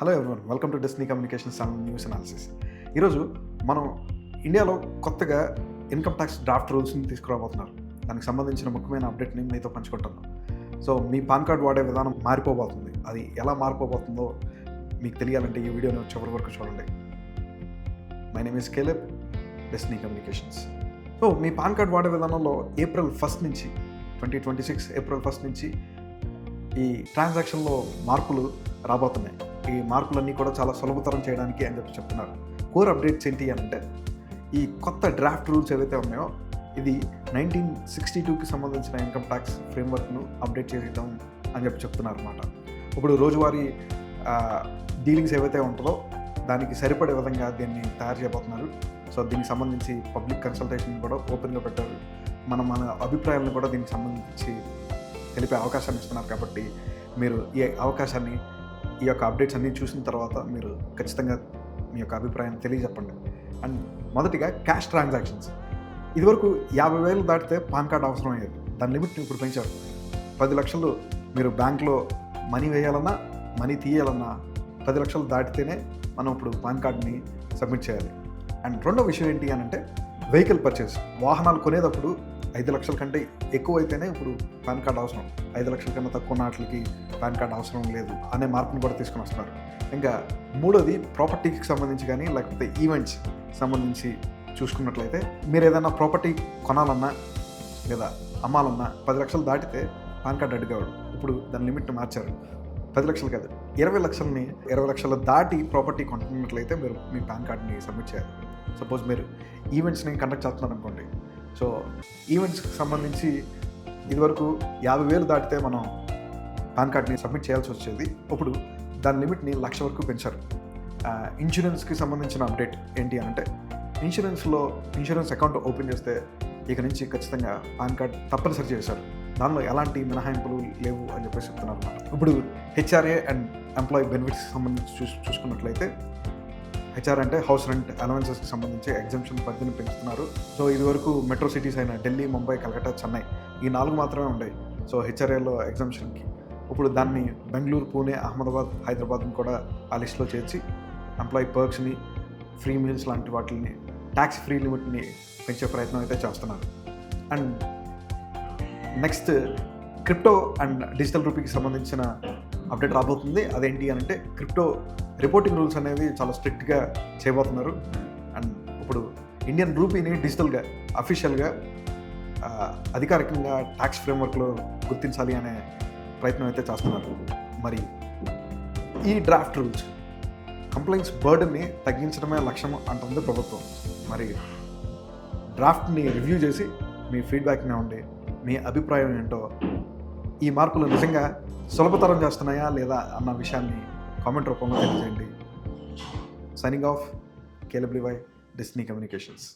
Hello everyone welcome to డెస్నీ communication some news analysis ఈరోజు మనం ఇండియాలో కొత్తగా ఇన్కమ్ ట్యాక్స్ డ్రాఫ్ట్ రూల్స్ని తీసుకురాబోతున్నారు. దానికి సంబంధించిన ముఖ్యమైన అప్డేట్ని మీతో పంచుకుంటాను సో మీ పాన్ కార్డ్ వాడే విధానం మారిపోబోతుంది. అది ఎలా మారిపోబోతుందో మీకు తెలియాలంటే ఈ వీడియోని చివరి వరకు చూడండి. My name is Caleb డెస్నీ communications so మీ పాన్ కార్డ్ వాడే విధానంలో ఏప్రిల్ ఫస్ట్ నుంచి twenty twenty six April first నుంచి ఈ ట్రాన్సాక్షన్లో మార్పులు రాబోతున్నాయి. ఈ మార్పులన్నీ కూడా చాలా సులభతరం చేయడానికి అని చెప్పి చెప్తున్నారు. కోర్ అప్డేట్స్ ఏంటి అని అంటే ఈ కొత్త డ్రాఫ్ట్ రూల్స్ ఏవైతే ఉన్నాయో ఇది నైన్టీన్ సిక్స్టీ టూకి సంబంధించిన ఇన్కమ్ ట్యాక్స్ ఫ్రేమ్వర్క్ను అప్డేట్ చేయడం అని చెప్పి చెప్తున్నారు అనమాట ఇప్పుడు రోజువారీ డీలింగ్స్ ఏవైతే ఉంటుందో దానికి సరిపడే విధంగా దీన్ని తయారు చేయబోతున్నారు. సో దీనికి సంబంధించి పబ్లిక్ కన్సల్టేషన్ కూడా ఓపెన్గా పెట్టారు. మనం మన అభిప్రాయాలను కూడా దీనికి సంబంధించి తెలిపే అవకాశాన్ని ఇస్తున్నారు కాబట్టి మీరు ఈ అవకాశాన్ని ఈ యొక్క అప్డేట్స్ అన్నీ చూసిన తర్వాత మీరు ఖచ్చితంగా మీ యొక్క అభిప్రాయాన్ని తెలియజెప్పండి. అండ్ మొదటిగా క్యాష్ ట్రాన్సాక్షన్స్ ఇదివరకు యాభై వేలు దాటితే పాన్ కార్డ్ అవసరం అయ్యేది. దాని లిమిట్ ఇప్పుడు పెంచారు. పది లక్షలు మీరు బ్యాంక్లో మనీ వేయాలన్నా మనీ తీయాలన్నా పది లక్షలు దాటితేనే మనం ఇప్పుడు పాన్ కార్డ్ని సబ్మిట్ చేయాలి. అండ్ రెండో విషయం ఏంటి అని అంటే వెహికల్ పర్చేస్ వాహనాలు కొనేటప్పుడు ఐదు లక్షల కంటే ఎక్కువ అయితేనే ఇప్పుడు పాన్ కార్డ్ అవసరం. ఐదు లక్షల కన్నా తక్కువ నాట్లకి పాన్ కార్డ్ అవసరం లేదు అనే మార్పును కూడా తీసుకొని వస్తున్నారు. ఇంకా మూడోది ప్రాపర్టీకి సంబంధించి కానీ లేకపోతే ఈవెంట్స్ సంబంధించి చూసుకున్నట్లయితే మీరు ఏదైనా ప్రాపర్టీ కొనాలన్నా లేదా అమ్మాలన్నా పది లక్షలు దాటితే పాన్ కార్డ్ అడిగేవాడు ఇప్పుడు దాని లిమిట్ని మార్చారు. పది లక్షలు కాదు ఇరవై లక్షలని ఇరవై లక్షలు దాటి ప్రాపర్టీ కొంటున్నట్లయితే మీరు మీ పాన్ కార్డ్ని సబ్మిట్ చేయాలి. సపోజ్ మీరు ఈవెంట్స్ని కండక్ట్ చేస్తున్నారు అనుకోండి సో ఈవెంట్స్కి సంబంధించి ఇదివరకు యాభై వేలు దాటితే మనం పాన్ కార్డ్ని సబ్మిట్ చేయాల్సి వచ్చేది. ఇప్పుడు దాని లిమిట్ని లక్ష వరకు పెంచారు. ఇన్సూరెన్స్కి సంబంధించిన అప్డేట్ ఏంటి అంటే ఇన్సూరెన్స్లో ఇన్సూరెన్స్ అకౌంట్ ఓపెన్ చేస్తే ఇక నుంచి ఖచ్చితంగా పాన్ కార్డ్ తప్పనిసరి చేశారు. దానిలో ఎలాంటి మినహాయింపులు లేవు అని చెప్పేసి చెప్తున్నారు ఇప్పుడు హెచ్ఆర్ఏ అండ్ ఎంప్లాయీ బెనిఫిట్స్ సంబంధించి చూస్ చూసుకున్నట్లయితే హెచ్ఆర్ అంటే హౌస్ రెంట్ అలవెన్సెస్కి సంబంధించి ఎగ్జామ్షన్ పరిధిని పెంచుతున్నారు. సో ఇదివరకు మెట్రో సిటీస్ అయిన ఢిల్లీ ముంబై కలకట్టా చెన్నై ఈ నాలుగు మాత్రమే ఉన్నాయి సో హెచ్ఆర్ఏలో ఎగ్జామ్షన్కి ఇప్పుడు దాన్ని బెంగళూరు పూణే అహ్మదాబాద్ హైదరాబాద్ని కూడా ఆ లిస్ట్లో చేర్చి ఎంప్లాయీ పర్క్స్ని ఫ్రీ మీల్స్ లాంటి వాటిని ట్యాక్స్ ఫ్రీ లిమిట్ని పెంచే ప్రయత్నం అయితే చేస్తున్నారు. And next crypto and digital రూపీకి సంబంధించిన అప్డేట్ రాబోతుంది. అదేంటి అని అంటే క్రిప్టో రిపోర్టింగ్ రూల్స్ అనేవి చాలా స్ట్రిక్ట్గా చేయబోతున్నారు. అండ్ ఇప్పుడు ఇండియన్ రూపీని డిజిటల్గా అఫీషియల్గా అధికారికంగా ట్యాక్స్ ఫ్రేమ్వర్క్లో గుర్తించాలి అనే ప్రయత్నం అయితే చేస్తున్నారు. మరి ఈ డ్రాఫ్ట్ రూల్స్ కంప్లైంట్స్ బర్డన్ని తగ్గించడమే లక్ష్యం అంటుంది ప్రభుత్వం. మరి డ్రాఫ్ట్ని రివ్యూ చేసి మీ ఫీడ్బ్యాక్ని ఉండి మీ అభిప్రాయం ఏంటో ఈ మార్పులు నిజంగా సులభతరం చేస్తున్నాయా లేదా అన్న విషయాన్ని కామెంట్ రూపంలో తెలియజేయండి. సైనింగ్ ఆఫ్ కేలబ్లివై డిస్నీ కమ్యూనికేషన్స్